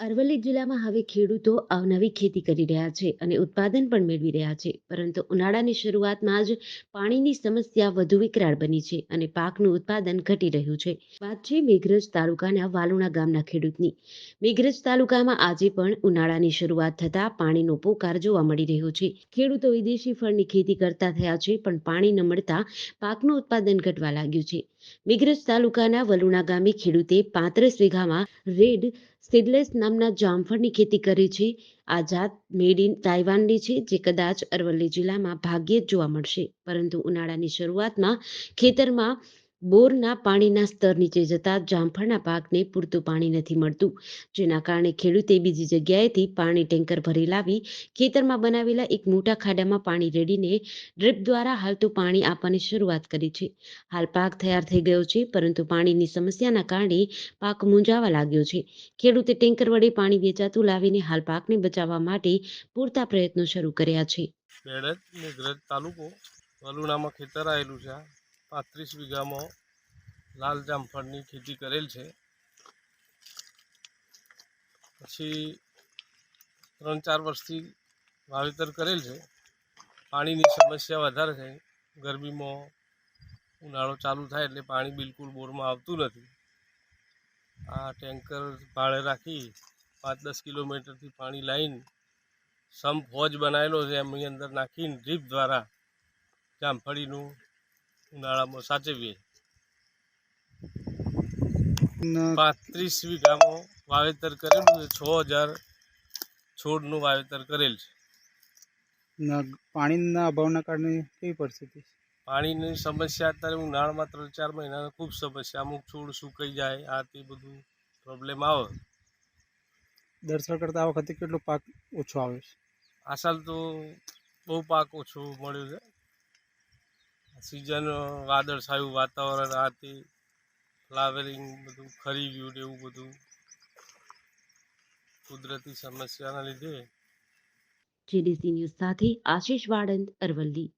અરવલ્લી જિલ્લામાં હવે ખેડૂતો અવનવી ખેતી કરી રહ્યા છે અને ઉત્પાદન પણ મેળવી રહ્યા છે. પરંતુ ઉનાળાની શરૂઆતમાં જ પાણીની સમસ્યા વધુ વિકરાળ બની છે અને પાકનું ઉત્પાદન ઘટી રહ્યું છે. વાત છે મેઘરજ તાલુકાના વાલુણા ગામના ખેડૂતની. મેઘરજ તાલુકામાં આજે પણ ઉનાળાની શરૂઆત થતાં પાણીનો પોકાર જોવા મળી રહ્યો છે. ખેડૂતો વિદેશી ફળની ખેતી કરતા થયા છે પણ પાણી ન મળતા પાકનું ઉત્પાદન ઘટવા લાગ્યું છે. મેઘરજ તાલુકાના વલુણા ગામે ખેડૂતે પાંત્રીસ વીઘામાં રેડ સીડલેસ નામના જામફળની ખેતી કરી છે. આ જાત મેડ ઇન તાઇવાનની છે, જે કદાચ અરવલ્લી જિલ્લામાં ભાગ્યે જ જોવા મળશે. પરંતુ ઉનાળાની શરૂઆતમાં ખેતરમાં બોરના પાણીના સ્તર નીચે જતા જામફળના પાકને પૂરતું પાણી નથી મળતું, જેના કારણે ખેડૂતે બીજી જગ્યાએથી પાણી ટેન્કર ભરી લાવી ખેતરમાં બનાવેલા એક મોટા ખાડામાં પાણી રેડીને ડ્રીપ દ્વારા હાલતું પાણી આપવાની શરૂઆત કરી છે. હાલ પાક તૈયાર થઈ ગયો છે, પરંતુ પાણીની સમસ્યાના કારણે પાક મૂંઝાવા લાગ્યો છે. ખેડૂતે ટેન્કર વડે પાણી વેચાતું લાવીને હાલ પાકને બચાવવા માટે પૂરતા પ્રયત્નો શરૂ કર્યા છે. તાલુકો ખેતર આવેલું છે પાંત્રીસ વીઘામાં લાલ જામફળની ખેતી કરેલ છે. પછી ત્રણ ચાર વર્ષથી વાવેતર કરેલ છે. પાણીની સમસ્યા વધારે છે ગરમીમાં ઉનાળો ચાલુ થાય એટલે પાણી બિલકુલ બોરમાં આવતું નથી. આ ટેન્કર ભાડે રાખી પાંચ દસ કિલોમીટરથી પાણી લાવીને સંપ ફોજ બનાવેલો છે. એમની અંદર નાખીને ડ્રીપ દ્વારા જામફળીનું ઉનાળામાં સાચવીએ. પાંત્રીસ વીઘામાં વાવેતર કરેલું છે છ હજાર છોડનું વાવેતર કરેલ છે. ના પાણીના અભાવના કારણે કેવી પરિસ્થિતિ પાણીની સમસ્યા અત્યારે ઉનાળામાં ત્રણ ચાર મહિના ખૂબ સમસ્યા. અમુક છોડ સુકાઈ જાય આ તે બધું પ્રોબ્લેમ આવે. દર સાલ કરતાં આ વખતે કેટલો પાક ઓછો આવે છે? આ સાલ તો બહુ પાક ઓછો મળ્યો છે. સિઝન વાદળછાયું વાતાવરણ, આ તે ફ્લાવરિંગ બધું, ખરી ગયું ને એવું બધું. કુદરતી સમસ્યાના લીધે. જીડીસી ન્યૂઝ સાથે આશીષ વાળંદ અરવલ્લી.